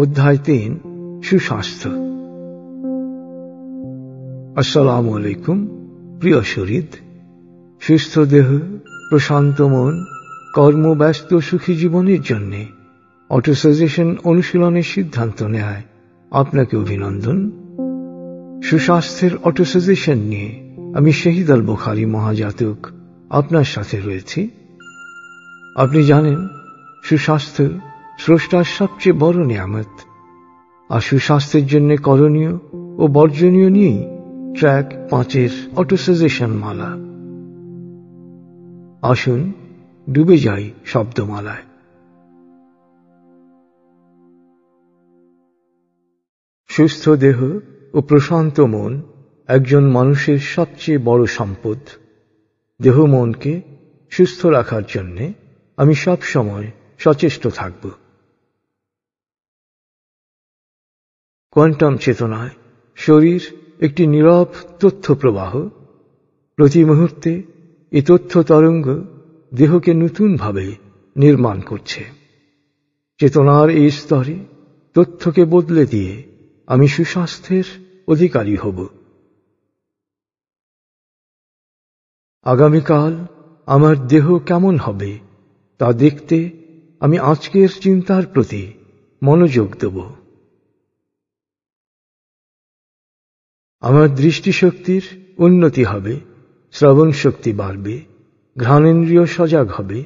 অধ্যায় তিন, সুস্বাস্থ্য। আসসালাম আলাইকুম, প্রিয় শরীর। সুস্থ দেহ, প্রশান্ত মন কর্মব্যস্ত সুখী জীবনের জন্য অটোসাজেশন অনুশীলনের সিদ্ধান্ত নেয়। আপনাকে অভিনন্দন। সুস্বাস্থ্যের অটোসাজেশন নিয়ে আমি শহীদ আল বুখারি মহাজাতক আপনার সাথে রয়েছি। আপনি জানেন, সুস্বাস্থ্য স্রষ্টার সবচেয়ে বড় নিয়ামত। আর সুস্বাস্থ্যের জন্য করণীয় ও বর্জনীয় নিয়েই ট্র্যাক পাঁচের অটোসাজেশন মালা আসুন, ডুবে যাই শব্দমালায়। সুস্থ দেহ ও প্রশান্ত মন একজন মানুষের সবচেয়ে বড় সম্পদ। দেহ মনকে সুস্থ রাখার জন্যে আমি সব সময় সচেষ্ট থাকব। কোয়ান্টাম চেতনায় শরীর একটি নীরব তথ্য প্রবাহ প্রতি মুহূর্তে এ তথ্য তরঙ্গ দেহকে নতুনভাবে নির্মাণ করছে। চেতনার এই স্তরে তথ্যকে বদলে দিয়ে আমি সুস্বাস্থ্যের অধিকারী হব। আগামীকাল আমার দেহ কেমন হবে তা দেখতে আমি আজকের চিন্তার প্রতি মনোযোগ দেব। আমার দৃষ্টিশক্তির উন্নতি হবে শ্রবণ শক্তি বাড়বে, ঘ্রাণেন্দ্রিয় সজাগ হবে,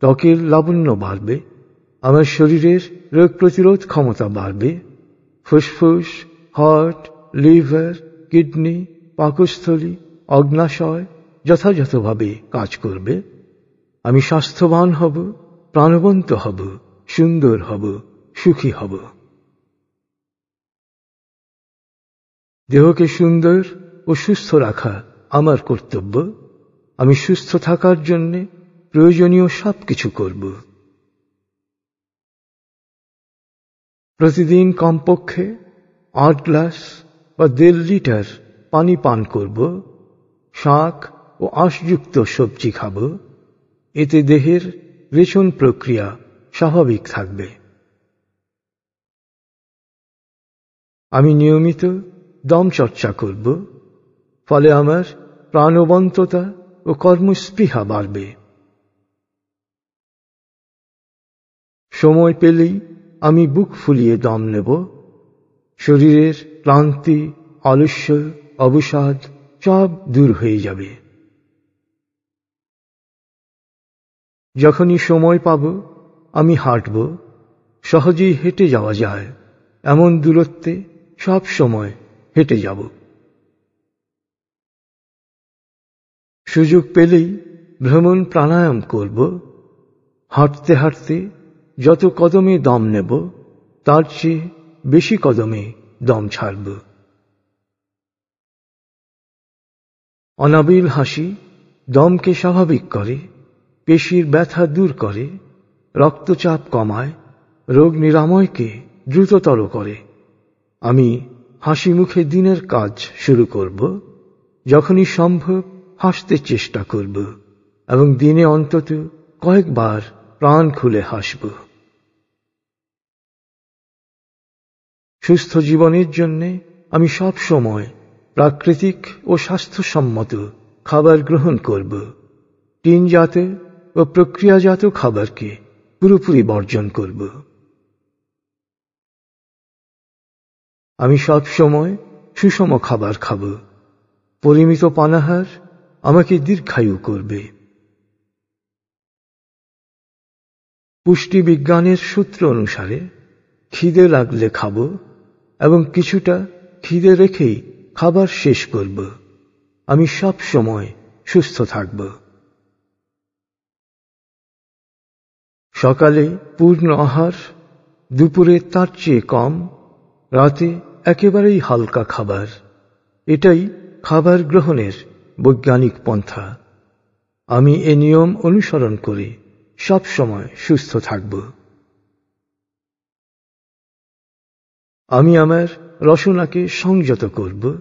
ত্বকের লাবণ্য বাড়বে, আমার শরীরের রোগ প্রতিরোধ ক্ষমতা বাড়বে, ফুসফুস, হার্ট, লিভার, কিডনি, পাকস্থলী, অগ্নাশয় যথাযথভাবে কাজ করবে, আমি স্বাস্থ্যবান হব, প্রাণবন্ত হব, সুন্দর হব, সুখী হব। দেহকে সুন্দর ও সুস্থ রাখা আমার কর্তব্য। আমি সুস্থ থাকার জন্য প্রয়োজনীয় সব কিছু করব। প্রতিদিন কমপক্ষে আট গ্লাস বা দেড় লিটার পানি পান করব। শাক ও আঁশযুক্ত সবজি খাব। এতে দেহের রেচন প্রক্রিয়া স্বাভাবিক থাকবে। আমি নিয়মিত দম চর্চা করব ফলে আমার প্রাণবন্ততা ও কর্মস্পৃহা বাড়বে। সময় পেলেই আমি বুক ফুলিয়ে দম নেব। শরীরের ক্লান্তি আলস্য অবসাদ সব দূর হয়ে যাবে। যখনই সময় পাব, আমি হাঁটব। সহজেই হেঁটে যাওয়া যায়। এমন দূরত্বে সব সময় হেঁটে যাব। সুযোগ পেলেই ভ্রমণ প্রাণায়াম করব। হাঁটতে হাঁটতে যত কদমে দম নেব, তার চেয়ে বেশি কদমে দম ছাড়ব। অনাবিল হাসি দমকে স্বাভাবিক করে, পেশির ব্যথা দূর করে, রক্তচাপ কমায়, রোগ নিরাময়কে দ্রুততর করে। আমি হাসি মুখে দিনের কাজ শুরু করব, যখনই সম্ভব হাসতে চেষ্টা করব, এবং দিনে অন্তত কয়েকবার প্রাণ খুলে হাসব। সুস্থ জীবনের জন্যে আমি সব সময় প্রাকৃতিক ও স্বাস্থ্যসম্মত খাবার গ্রহণ করব, টিনজাত ও প্রক্রিয়াজাত খাবারকে পুরোপুরি বর্জন করব। আমি সব সময় সুষম খাবার খাব। পরিমিত পানাহার আমাকে দীর্ঘায়ু করবে। পুষ্টি বিজ্ঞানের সূত্র অনুসারে খিদে লাগলে খাব এবং কিছুটা খিদে রেখেই খাবার শেষ করব। আমি সব সময় সুস্থ থাকব। সকালে পূর্ণ আহার, দুপুরে তার চেয়ে কম, রাতে একেবারেই হালকা খাবার। এটাই খাবার গ্রহণের বৈজ্ঞানিক পন্থা। আমি এ নিয়ম অনুসরণ করে সব সময় সুস্থ থাকব। আমি আমার রসনাকে সংযত করব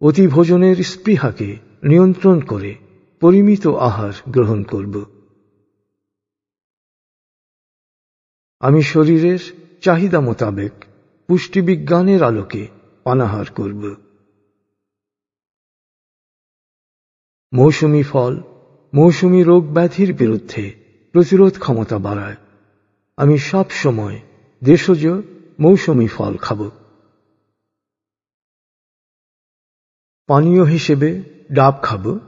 অতি ভোজনের স্পৃহাকে নিয়ন্ত্রণ করে পরিমিত আহার গ্রহণ করব। আমি শরীরের চাহিদা মোতাবেক পুষ্টিবিজ্ঞানের আলোকে পানাহার করব। মৌসুমি ফল, মৌসুমি রোগ ব্যাধির বিরুদ্ধে প্রতিরোধ ক্ষমতা বাড়ায়। আমি সব সময় দেশজ মৌসুমি ফল খাব। পানীয় হিসেবে ডাব খাব।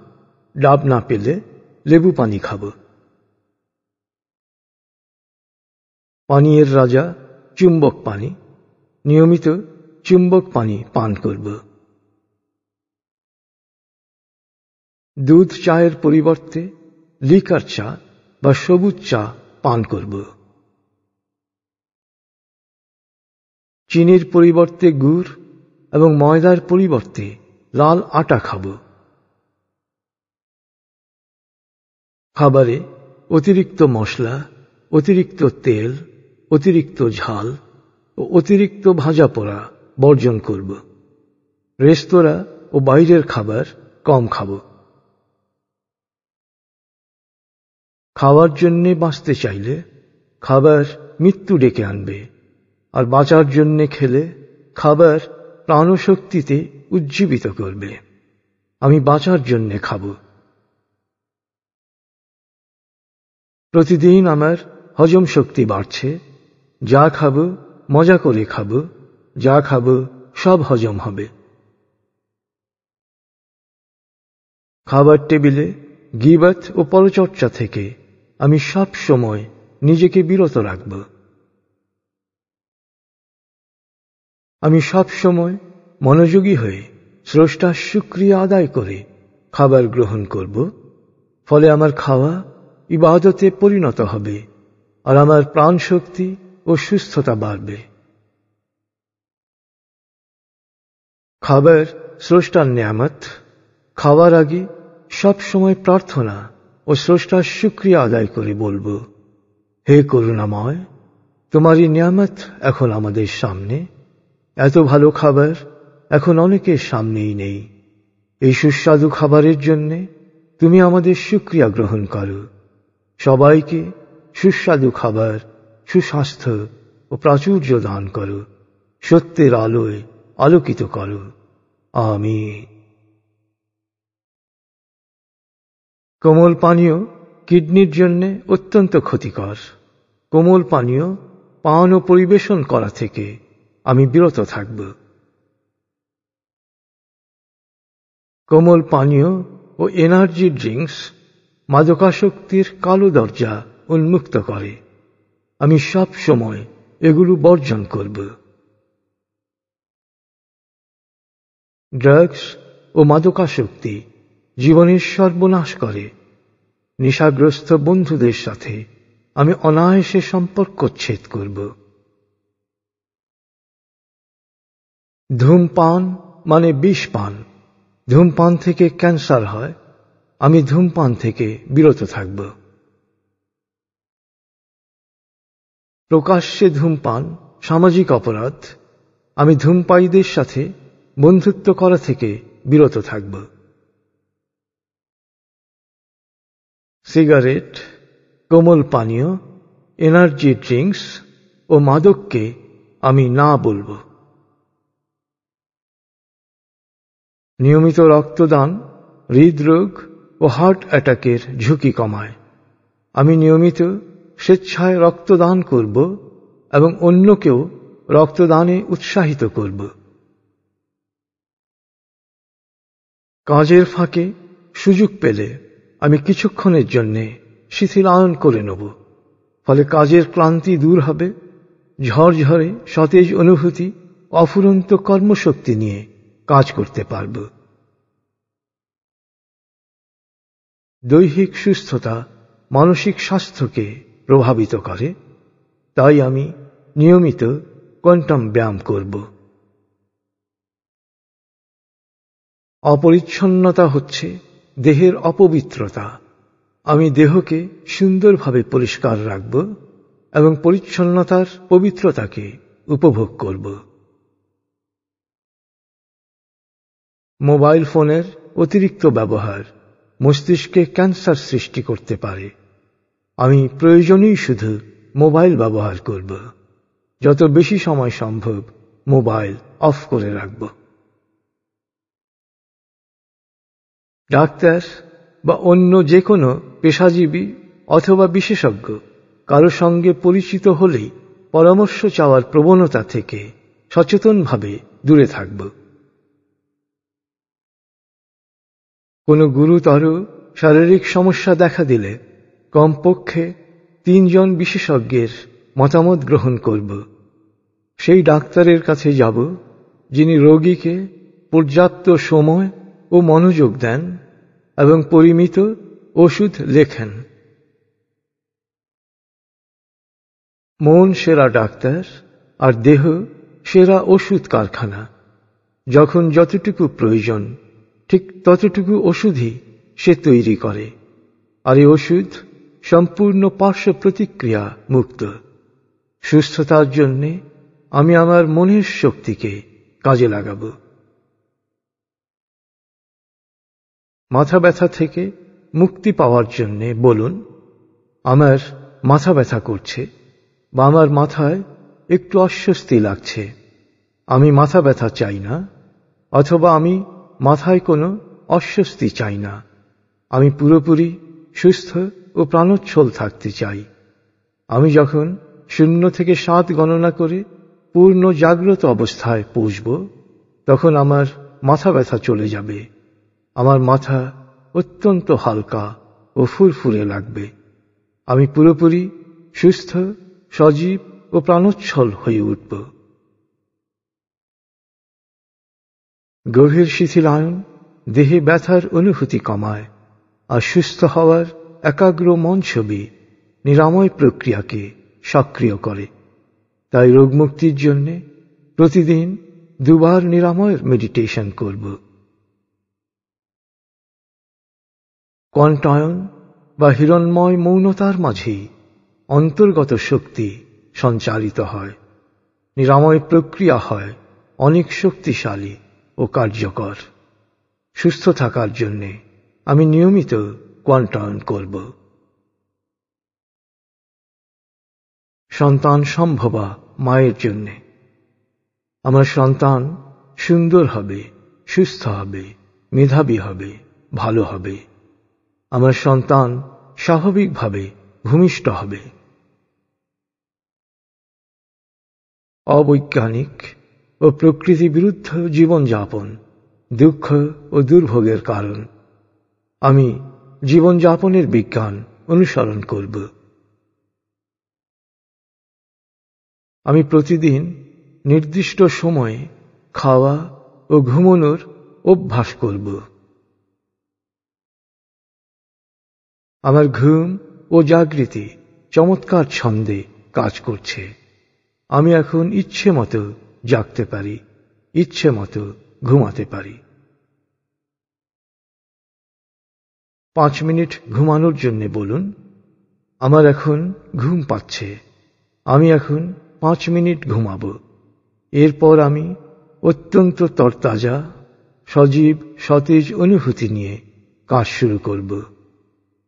ডাব না পেলে লেবু পানি খাব। পানীয়ের রাজা চুম্বক পানি। নিয়মিত চুম্বক পানি পান করব। দুধ চায়ের পরিবর্তে লিকার চা বা সবুজ চা পান করব। চিনির পরিবর্তে গুড় এবং ময়দার পরিবর্তে লাল আটা খাব। খাবারে অতিরিক্ত মশলা, অতিরিক্ত তেল, অতিরিক্ত ঝাল ও অতিরিক্ত ভাজা পোড়া বর্জন করব। রেস্তোরাঁ ও বাইরের খাবার কম খাব। খাওয়ার জন্যে বাঁচতে চাইলে খাবার মৃত্যু ডেকে আনবে আর বাঁচার জন্যে খেলে খাবার প্রাণশক্তিতে উজ্জীবিত করবে। আমি বাঁচার জন্যে খাব। প্রতিদিন আমার হজম শক্তি বাড়ছে। যা খাব মজা করে খাব, যা খাব, সব হজম হবে। খাবার টেবিলে গিবাত ও পরচর্চা থেকে আমি সব সময় নিজেকে বিরত রাখব। আমি সব সময় মনোযোগী হয়ে স্রষ্টার সুক্রিয়া আদায় করে খাবার গ্রহণ করব। ফলে আমার খাওয়া ইবাদতে পরিণত হবে আর আমার প্রাণ শক্তি ও সুস্থতা বাড়বে। খাবার স্রষ্টার নিয়ামত, খাওয়ার আগে সব সময় প্রার্থনা ও স্রষ্টার সুক্রিয়া আদায় করে বলব, হে করুণাময় তোমারই নিয়ামত এখন আমাদের সামনে। এত ভালো খাবার এখন অনেকের সামনেই নেই। এই সুস্বাদু খাবারের জন্যে তুমি আমাদের সুক্রিয়া গ্রহণ করো। সবাইকে সুস্বাদু খাবার সুস্বাস্থ্য ও প্রাচুর্য দান করো। সত্যের আলোয় আলোকিত করো। আমি কোমল পানীয় কিডনির জন্য অত্যন্ত ক্ষতিকর। কোমল পানীয় পান ও পরিবেশন করা থেকে আমি বিরত থাকব। কোমল পানীয় ও এনার্জি ড্রিঙ্কস মাদকাসক্তির কালো দরজা উন্মুক্ত করে। আমি সব সময় এগুলো বর্জন করব। ড্রাগস ও মাদকাসক্তি জীবনের সর্বনাশ করে। নেশাগ্রস্ত বন্ধুদের সাথে আমি অনায়াসে সম্পর্ক ছেদ করব। ধূমপান মানে বিষ পান। ধূমপান থেকে ক্যান্সার হয়। আমি ধূমপান থেকে বিরত থাকব। প্রকাশ্যে ধূমপান, সামাজিক অপরাধ, আমি ধূমপায়ীদের সাথে বন্ধুত্ব করা থেকে বিরত থাকব। সিগারেট, কোমল পানীয়, এনার্জি ড্রিঙ্কস ও মাদককে আমি না বলব। নিয়মিত রক্তদান, হৃদরোগ ও হার্ট অ্যাটাকের ঝুঁকি কমায়। আমি নিয়মিত স্বেচ্ছায় রক্তদান করব এবং অন্যকেও রক্তদানে উৎসাহিত করব। কাজের ফাঁকে সুযোগ পেলে আমি কিছুক্ষণের জন্যে শিথিলায়ন করে নেব। ফলে কাজের ক্লান্তি দূর হবে ঝড়ঝড়ে সতেজ অনুভূতি, অফুরন্ত কর্মশক্তি নিয়ে কাজ করতে পারব। দৈহিক সুস্থতা মানসিক স্বাস্থ্যকে প্রভাবিত করে, তাই আমি নিয়মিত কোয়ান্টাম ব্যায়াম করব। অপরিচ্ছন্নতা হচ্ছে দেহের অপবিত্রতা। আমি দেহকে সুন্দরভাবে পরিষ্কার রাখব এবং পরিচ্ছন্নতার পবিত্রতাকে উপভোগ করব। মোবাইল ফোনের অতিরিক্ত ব্যবহার মস্তিষ্কে ক্যান্সার সৃষ্টি করতে পারে। আমি প্রয়োজনেই শুধু মোবাইল ব্যবহার করব। যত বেশি সময় সম্ভব মোবাইল অফ করে রাখব। ডাক্তার বা অন্য যে কোনো পেশাজীবী অথবা বিশেষজ্ঞ কারও সঙ্গে পরিচিত হলেই পরামর্শ চাওয়ার প্রবণতা থেকে সচেতনভাবে দূরে থাকব। কোনো গুরুতর শারীরিক সমস্যা দেখা দিলে কমপক্ষে তিনজন বিশেষজ্ঞের মতামত গ্রহণ করব। সেই ডাক্তারের কাছে যাব, যিনি রোগীকে পর্যাপ্ত সময় ও মনোযোগ দেন এবং পরিমিত ওষুধ লেখেন। মন সেরা ডাক্তার আর দেহ সেরা ওষুধ কারখানা। যখন যতটুকু প্রয়োজন, ঠিক ততটুকু ওষুধই সে তৈরি করে। আর এই ওষুধ সম্পূর্ণ পার্শ্ব প্রতিক্রিয়া মুক্ত। সুস্থতার জন্যে আমি আমার মনের শক্তিকে কাজে লাগাব। মাথা ব্যথা থেকে মুক্তি পাওয়ার জন্যে বলুন, আমার মাথা ব্যথা করছে বা আমার মাথায় একটু অস্বস্তি লাগছে। আমি মাথা ব্যথা চাই না, অথবা আমি মাথায় কোনো অস্বস্তি চাই না। আমি পুরোপুরি সুস্থ ও প্রাণোচ্ছল থাকতে চাই। আমি যখন শূন্য থেকে সাত গণনা করে পূর্ণ জাগ্রত অবস্থায় পৌঁছব, তখন আমার মাথা ব্যথা চলে যাবে। আমার মাথা অত্যন্ত হালকা ও ফুরফুরে লাগবে। আমি পুরোপুরি সুস্থ, সজীব ও প্রাণোচ্ছল হয়ে উঠব। গভীর শিথিলায়ন, দেহে ব্যথার অনুভূতি কমায় আর সুস্থ হওয়ার একাগ্র মন ছবি নিরাময় প্রক্রিয়াকে সক্রিয় করে। তাই রোগমুক্তির জন্য প্রতিদিন দুবার নিরাময়ের মেডিটেশন করব। কণ্টায়ন বা হিরণময় মৌনতার মাঝেই অন্তর্গত শক্তি সঞ্চারিত হয়। নিরাময় প্রক্রিয়া হয় অনেক শক্তিশালী ও কার্যকর। সুস্থ থাকার জন্যে আমি নিয়মিত কোয়ান্টায়ন করব। সন্তান সম্ভবা মায়ের জন্যে। আমার সন্তান সুন্দর হবে, সুস্থ হবে, মেধাবী হবে, ভালো হবে। আমার সন্তান স্বাভাবিকভাবে ভূমিষ্ঠ হবে। অবৈজ্ঞানিক ও প্রকৃতি বিরুদ্ধ জীবনযাপন দুঃখ ও দুর্ভোগের কারণ। আমি জীবনযাপনের বিজ্ঞান অনুসরণ করব। আমি প্রতিদিন নির্দিষ্ট সময়ে খাওয়া ও ঘুমানোর অভ্যাস করব। আমার ঘুম ও জাগৃতি চমৎকার ছন্দে কাজ করছে। আমি এখন ইচ্ছে মতো জাগতে পারি, ইচ্ছে মতো ঘুমাতে পারি। পাঁচ মিনিট ঘুমানোর জন্য বলুন, আমার এখন ঘুম পাচ্ছে, আমি এখন পাঁচ মিনিট ঘুমাব। এরপর আমি অত্যন্ত তরতাজা, সজীব, সতেজ অনুভূতি নিয়ে কাজ শুরু করব।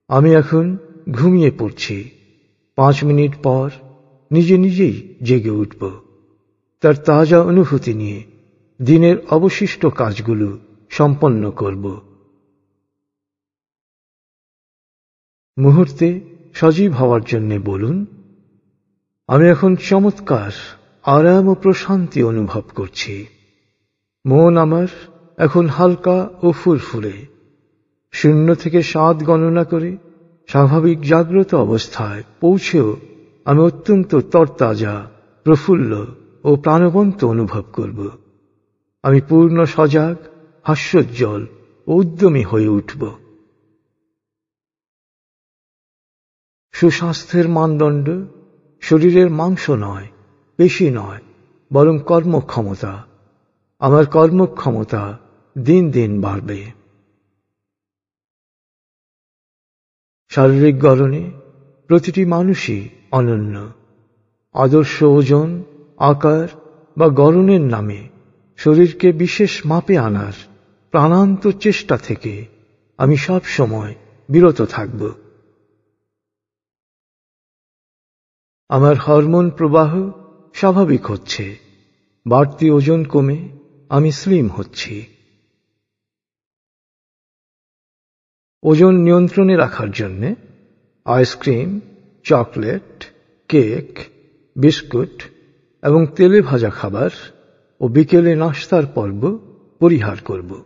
আমি এখন ঘুমিয়ে পড়ছি। পাঁচ মিনিট পর নিজে নিজেই জেগে উঠব। তার তাজা অনুভূতি নিয়ে দিনের অবশিষ্ট কাজগুলো সম্পন্ন করব। মুহূর্তে সজীব হওয়ার জন্য বলুন, আমি এখন চমৎকার আরাম ও প্রশান্তি অনুভব করছি। মন আমার এখন হালকা ও ফুরফুরে। শূন্য থেকে সাত গণনা করে স্বাভাবিক জাগ্রত অবস্থায় পৌঁছেও আমি অত্যন্ত তরতাজা, প্রফুল্ল ও প্রাণবন্ত অনুভব করব। আমি পূর্ণ সজাগ, হাস্যোজ্জ্বল ও উদ্যমী হয়ে উঠব। সুস্বাস্থ্যের মানদণ্ড শরীরের মাংস নয়, পেশি নয়, বরং কর্মক্ষমতা। আমার কর্মক্ষমতা দিন দিন বাড়বে। শারীরিক গড়নে প্রতিটি মানুষই অনন্য। আদর্শ ওজন, আকার বা গড়নের নামে শরীরকে বিশেষ মাপে আনার প্রাণান্ত চেষ্টা থেকে আমি সব সময় বিরত থাকব। আমার হরমোন প্রবাহ স্বাভাবিক হচ্ছে। বাড়তি ওজন কমে আমি স্লিম হচ্ছি। ওজন নিয়ন্ত্রণে রাখার জন্য আইসক্রিম, চকলেট, কেক, বিস্কুট এবং তেলে ভাজা খাবার ও বিকেলে নাস্তার পর্ব পরিহার করব।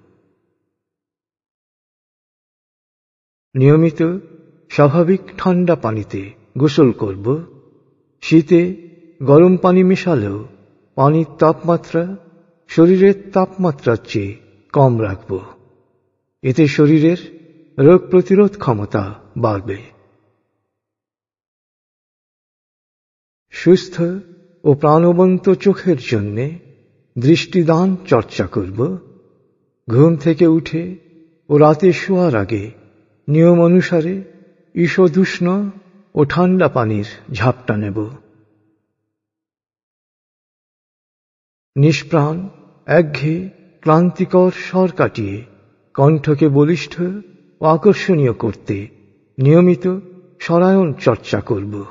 নিয়মিত স্বাভাবিক ঠান্ডা পানিতে গোসল করব। শীতে গরম পানি মেশালেও পানির তাপমাত্রা শরীরের তাপমাত্রার চেয়ে কম রাখব। এতে শরীরের রোগ প্রতিরোধ ক্ষমতা বাড়বে। সুস্থ ও প্রাণবন্ত চোখের জন্যে দৃষ্টিদান চর্চা করব। ঘুম থেকে উঠে ও রাতে শোয়ার আগে নিয়ম অনুসারে ঈষদুষ্ণ ও ঠান্ডা পানির ঝাপটা নেব। নিষ্প্রাণ, একঘেয়ে, ক্লান্তিকর স্বর কাটিয়ে কণ্ঠকে বলিষ্ঠ ও আকর্ষণীয় করতে নিয়মিত সরায়ন চর্চা করব।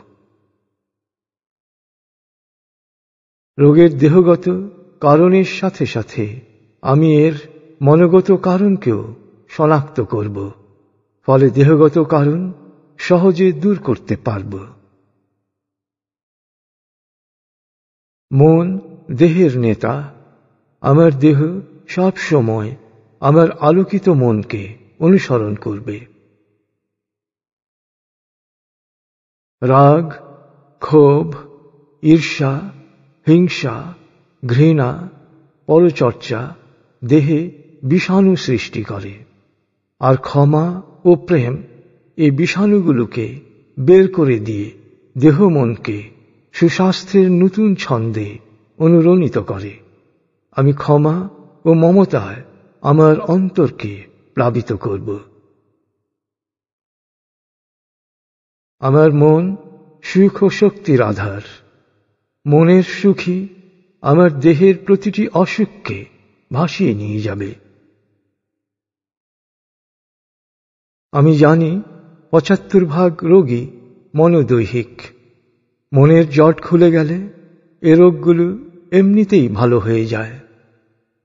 রোগের দেহগত কারণের সাথে সাথে আমি এর মনোগত কারণকেও শনাক্ত করব। ফলে দেহগত কারণ সহজে দূর করতে পারব। মন, দেহের নেতা, আমার দেহ সব সময় আমার আলোকিত মনকে অনুসরণ করবে। রাগ, ক্ষোভ, ঈর্ষা, হিংসা, ঘৃণা, পরচর্চা দেহে বিষাণু সৃষ্টি করে। আর ক্ষমা ও প্রেম এই বিষাণুগুলোকে বের করে দিয়ে দেহ মনকে সুস্বাস্থ্যের নতুন ছন্দে অনুরণিত করে। আমি ক্ষমা ও মমতায় আমার অন্তরকে প্লাবিত করব। আমার মন সুখ ও শক্তির আধার। মনের সুখী আমার দেহের প্রতিটি অসুখকে ভাসিয়ে নিয়ে যাবে। আমি জানি পঁচাত্তর ভাগ রোগী মনোদৈহিক। মনের জট খুলে গেলে এ রোগগুলো এমনিতেই ভালো হয়ে যায়।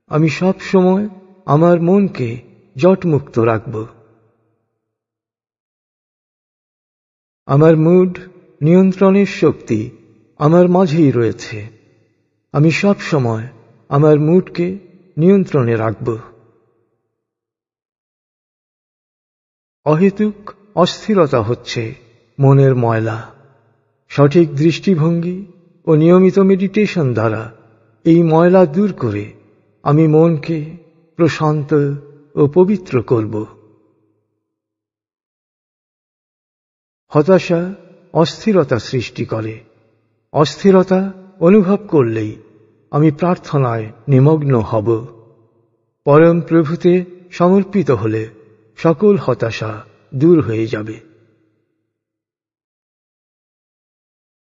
আমি সব সময় আমার মনকে জটমুক্ত রাখব। আমার মুড নিয়ন্ত্রণের শক্তি আমার মাঝেই রয়েছে। আমি সব সময় আমার মুডকে নিয়ন্ত্রণে রাখব। অহেতুক অস্থিরতা হচ্ছে মনের ময়লা। সঠিক দৃষ্টিভঙ্গি ও নিয়মিত মেডিটেশন দ্বারা এই ময়লা দূর করে আমি মনকে প্রশান্ত ও পবিত্র করব। হতাশা অস্থিরতা সৃষ্টি করে। অস্থিরতা অনুভব করলেই আমি প্রার্থনায় নিমগ্ন হব। পরম প্রভুতে সমর্পিত হলে সকল হতাশা দূর হয়ে যাবে।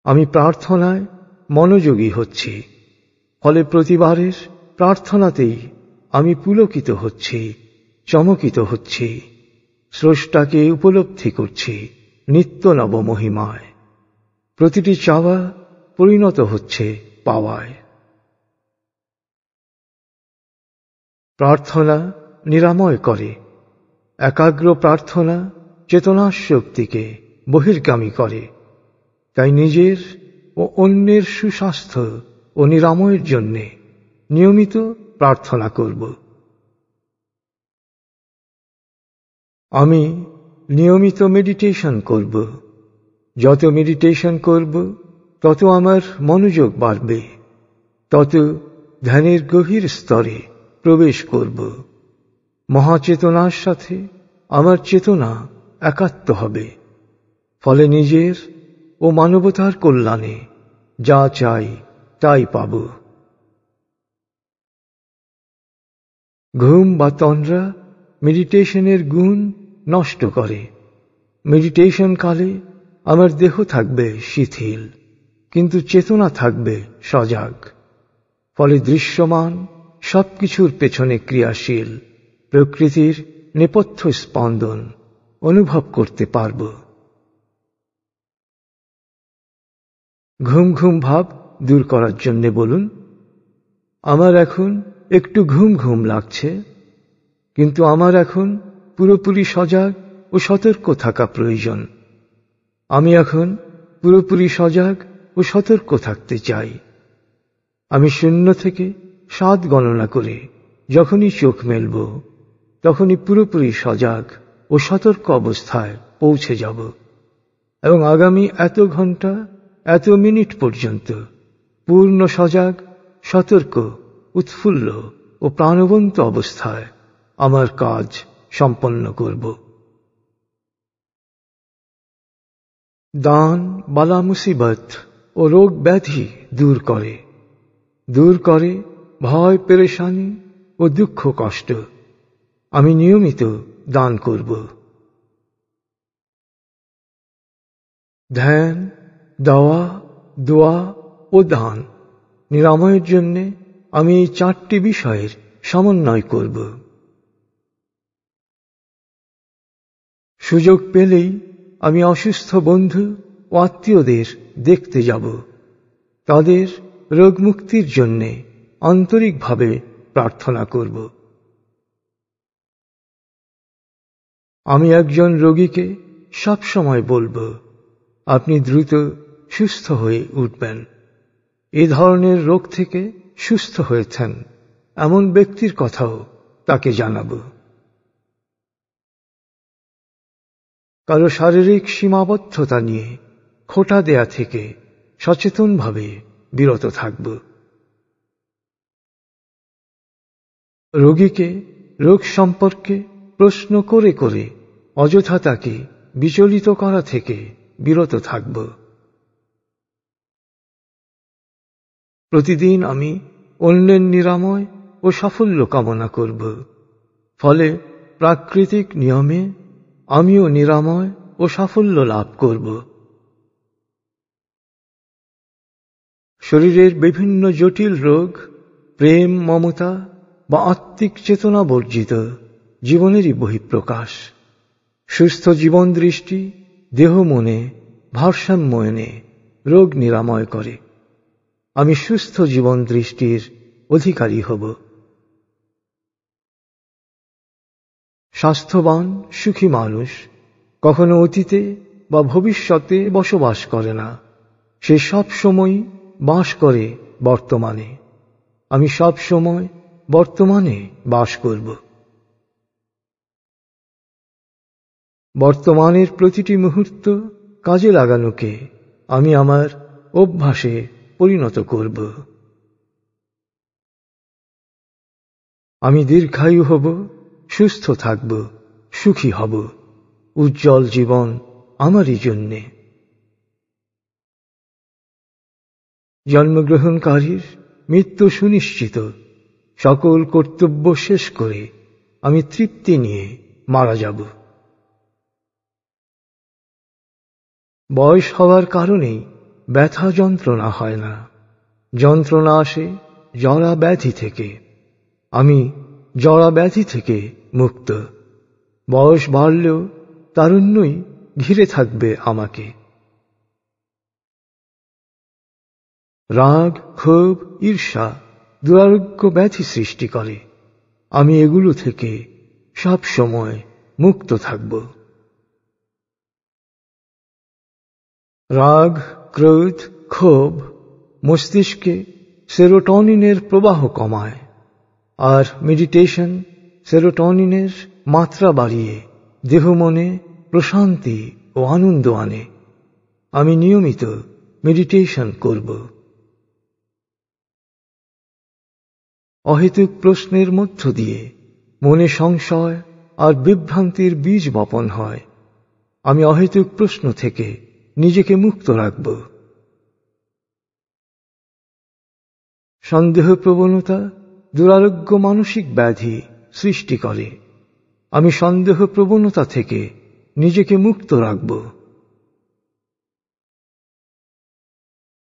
আমি প্রার্থনায় মনোযোগী হচ্ছি। ফলে প্রতিবারের প্রার্থনাতেই আমি পুলকিত হচ্ছি, চমকিত হচ্ছি, স্রষ্টাকে উপলব্ধি করছি নিত্য নব মহিমায় প্রতিটি চাওয়া পরিণত হচ্ছে পাওয়ায়। প্রার্থনা নিরাময় করে। একাগ্র প্রার্থনা চেতনার শক্তিকে বহির্গামী করে। তাই নিজের ও অন্যের সুস্বাস্থ্য ও নিরাময়ের জন্যে নিয়মিত প্রার্থনা করব। আমি নিয়মিত মেডিটেশন করব। যত মেডিটেশন করব, তত আমার মনোযোগ বাড়বে। তত ধ্যানের গভীর স্তরে প্রবেশ করব। মহাচেতনার সাথে আমার চেতনা একাত্ম হবে। ফলে নিজের ও মানবতার কল্যাণে যা চাই তাই পাব। ঘুম বা তন্দ্রা মেডিটেশনের গুণ নষ্ট করে। মেডিটেশন কালে আমার দেহ থাকবে শিথিল, কিন্তু চেতনা থাকবে সজাগ। ফলে দৃশ্যমান সবকিছুর পেছনে ক্রিয়াশীল। প্রকৃতির নেপথ্য স্পন্দন অনুভব করতে পারব। ঘুম ঘুম ভাব দূর করার জন্যে বলুন, আমার এখন একটু ঘুম ঘুম লাগছে, কিন্তু আমার এখন পুরোপুরি সজাগ ও সতর্ক থাকা প্রয়োজন। আমি এখন পুরোপুরি সজাগ ও সতর্ক থাকতে চাই। আমি শূন্য থেকে সাত গণনা করে যখনই চোখ মেলব তখনই পুরোপুরি সজাগ ও সতর্ক অবস্থায় পৌঁছে যাব। এবং আগামী এত ঘণ্টা এত মিনিট পর্যন্ত পূর্ণ সজাগ, সতর্ক, উৎফুল্ল ও প্রাণবন্ত অবস্থায় আমার কাজ সম্পন্ন করব। দান, বালা মুসিবত ও রোগ ব্যাধি দূর করে। দূর করে ভয়, পেরেশানি ও দুঃখ, কষ্ট। আমি নিয়মিত দান করব। ধ্যান, দাওয়া, দোয়া ও দান নিরাময়ের জন্য আমি এই চারটি বিষয়ের সমন্বয় করব। সুযোগ পেলেই আমি অসুস্থ বন্ধু ও আত্মীয়দের দেখতে যাব। তাদের রোগ মুক্তির জন্যে আন্তরিকভাবে প্রার্থনা করব। আমি একজন রোগীকে সবসময় বলব, আপনি দ্রুত সুস্থ হয়ে উঠবেন। এ ধরনের রোগ থেকে সুস্থ হয়েছেন, এমন ব্যক্তির কথাও তাকে জানাব। কারও শারীরিক সীমাবদ্ধতা নিয়ে খোটা দেয়া থেকে সচেতনভাবে বিরত থাকব। রোগীকে রোগ সম্পর্কে প্রশ্ন করে করে অযথা তাকে বিচলিত করা থেকে বিরত থাকব। প্রতিদিন আমি অন্যের নিরাময় ও সাফল্য কামনা করব। ফলে প্রাকৃতিক নিয়মে আমিও নিরাময় ও সাফল্য লাভ করব। শরীরের বিভিন্ন জটিল রোগ, প্রেম, মমতা বা আত্মিক চেতনা বর্জিত। জীবনেরই বহিঃপ্রকাশ। সুস্থ জীবন দৃষ্টি, দেহ মনে ভারসাম্য এনে রোগ নিরাময় করে। আমি সুস্থ জীবন দৃষ্টির অধিকারী হব। স্বাস্থ্যবান, সুখী মানুষ কখনো অতীতে বা ভবিষ্যতে বসবাস করে না। সে সব সময় বাস করে বর্তমানে। আমি সব সময় বর্তমানে বাস করব। বর্তমানের প্রতিটি মুহূর্ত কাজে লাগানোকে আমি আমার অভ্যাসে পরিণত করব। আমি দীর্ঘায়ু হব, সুস্থ থাকব, সুখী হব, উজ্জ্বল জীবন আমারই জন্যে। জন্মগ্রহণকারীর মৃত্যু সুনিশ্চিত, সকল কর্তব্য শেষ করে আমি তৃপ্তি নিয়ে মারা যাব। বয়স হওয়ার কারণেই ব্যথা যন্ত্রণা হয় না। যন্ত্রণা আসে জরা ব্যাধি থেকে। আমি জরা ব্যাধি থেকে মুক্ত। বয়স বাড়লেও তারুণ্যই ঘিরে থাকবে আমাকে। রাগ, ক্ষোভ, ঈর্ষা দুরারোগ্য ব্যাধি সৃষ্টি করে। আমি এগুলো থেকে সব সময় মুক্ত থাকব। রাগ, ক্রোধ, ক্ষোভ মস্তিষ্কে সেরোটনিনের প্রবাহ কমায় আর মেডিটেশন সেরোটনিনের মাত্রা বাড়িয়ে দেহ মনে প্রশান্তি ও আনন্দ আনে। আমি নিয়মিত মেডিটেশন করব। অহেতুক প্রশ্নের মধ্য দিয়ে মনে সংশয় আর বিভ্রান্তির বীজ বপন হয়। আমি অহেতুক প্রশ্ন থেকে নিজেকে মুক্ত রাখব। সন্দেহ প্রবণতা দুরারোগ্য মানসিক ব্যাধি সৃষ্টি করে। আমি সন্দেহ প্রবণতা থেকে নিজেকে মুক্ত রাখব।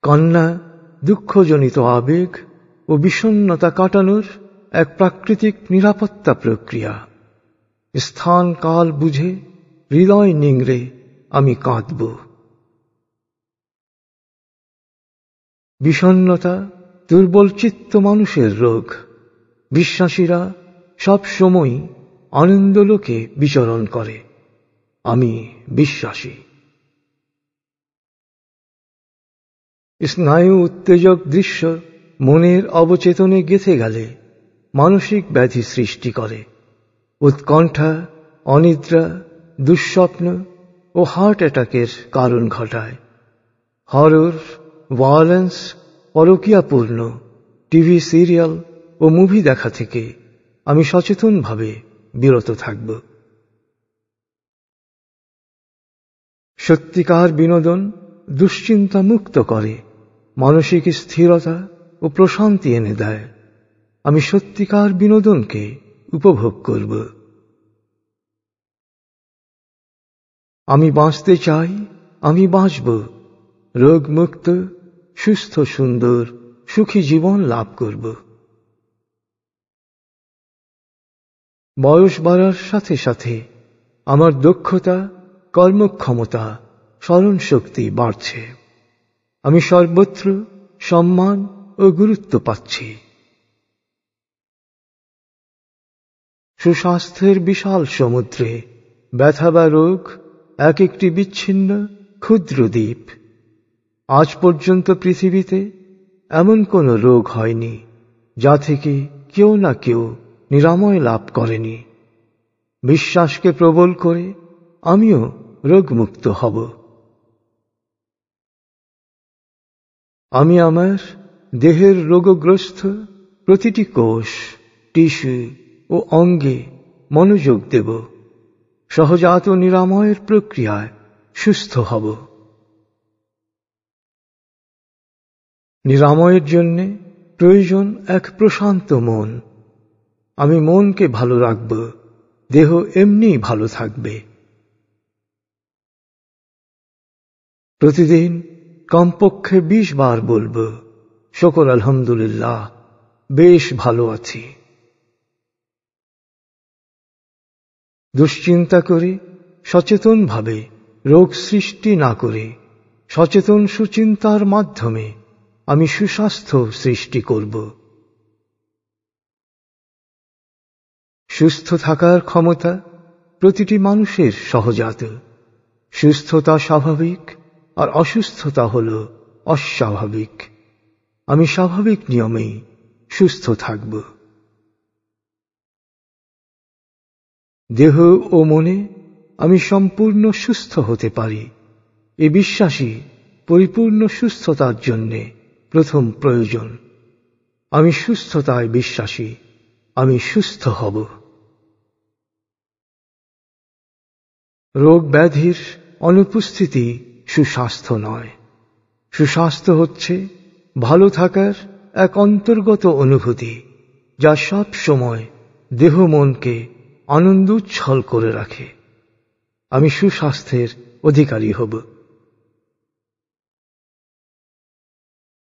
কন্যা, দুঃখজনিত আবেগ ও বিষণ্নতা কাটানোর এক প্রাকৃতিক নিরাপত্তা প্রক্রিয়া। স্থান, কাল বুঝে, হৃদয় নিংড়ে আমি কাঁদব। বিষণ্নতা দুর্বল চিত্ত মানুষের রোগ। বিশ্বাসীরা সব সময় আনন্দলোকে বিচরণ করে। আমি বিশ্বাসী। স্নায়ু উত্তেজক দৃশ্য মনের অবচেতনে গেথে গেলে মানসিক ব্যাধি সৃষ্টি করে। উৎকণ্ঠা, অনিদ্রা, দুঃস্বপ্ন ও হার্ট অ্যাটাকের কারণ ঘটায়। হরর ভায়োলেন্স পরকিয়াপূর্ণ, টিভি, সিরিয়াল ও মুভি দেখা থেকে আমি সচেতনভাবে বিরত থাকব। সত্যিকার বিনোদন দুশ্চিন্তা মুক্ত করে, মানসিক স্থিরতা ও প্রশান্তি এনে দেয়। আমি সত্যিকার বিনোদনকে উপভোগ করব। আমি বাঁচতে চাই, আমি বাঁচব। রোগমুক্ত সুস্থ, সুন্দর, সুখী জীবন লাভ করব। বয়স বাড়ার সাথে সাথে আমার দক্ষতা, কর্মক্ষমতা স্মরণ শক্তি বাড়ছে। আমি সর্বত্র সম্মান ও গুরুত্ব পাচ্ছি। সুস্বাস্থ্যের বিশাল সমুদ্রে ব্যথা বা রোগ এক একটি বিচ্ছিন্ন, ক্ষুদ্র দ্বীপ। আজ পর্যন্ত পৃথিবীতে এমন কোনো রোগ হয়নি, যা থেকে কেউ না কেউ নিরাময় লাভ করেনি। বিশ্বাসকে প্রবল করে আমিও রোগমুক্ত হব। আমি আমার দেহের রোগগ্রস্ত প্রতিটি কোষ, টিস্যু ও অঙ্গে মনোযোগ দেব। সহজাত নিরাময়ের প্রক্রিয়ায় সুস্থ হব। নিরাময়ের জন্যে প্রয়োজন এক প্রশান্ত মন। আমি মনকে ভালো রাখব, দেহ এমনি ভালো থাকবে। প্রতিদিন কমপক্ষে বিশ বার বলব, শকর আলহামদুলিল্লাহ, বেশ ভালো আছি। দুশ্চিন্তা করে, সচেতনভাবে, রোগ সৃষ্টি না করে, সচেতন সুচিন্তার মাধ্যমে। আমি সুস্বাস্থ্য সৃষ্টি করব। সুস্থ থাকার ক্ষমতা প্রতিটি মানুষের সহজাত। সুস্থতা স্বাভাবিক আর অসুস্থতা হল অস্বাভাবিক। আমি স্বাভাবিক নিয়মেই সুস্থ থাকব। দেহ ও মনে আমি সম্পূর্ণ সুস্থ হতে পারি। এ বিশ্বাসী পরিপূর্ণ সুস্থতার জন্যে প্রথম প্রয়োজন। আমি সুস্থতায় বিশ্বাসী, আমি সুস্থ হব। রোগ ব্যাধির অনুপস্থিতি সুস্বাস্থ্য নয়। সুস্বাস্থ্য হচ্ছে ভালো থাকার এক অন্তর্গত অনুভূতি, যা সব সময় দেহ মনকে আনন্দোচ্ছল করে রাখে। আমি সুস্বাস্থ্যের অধিকারী হব।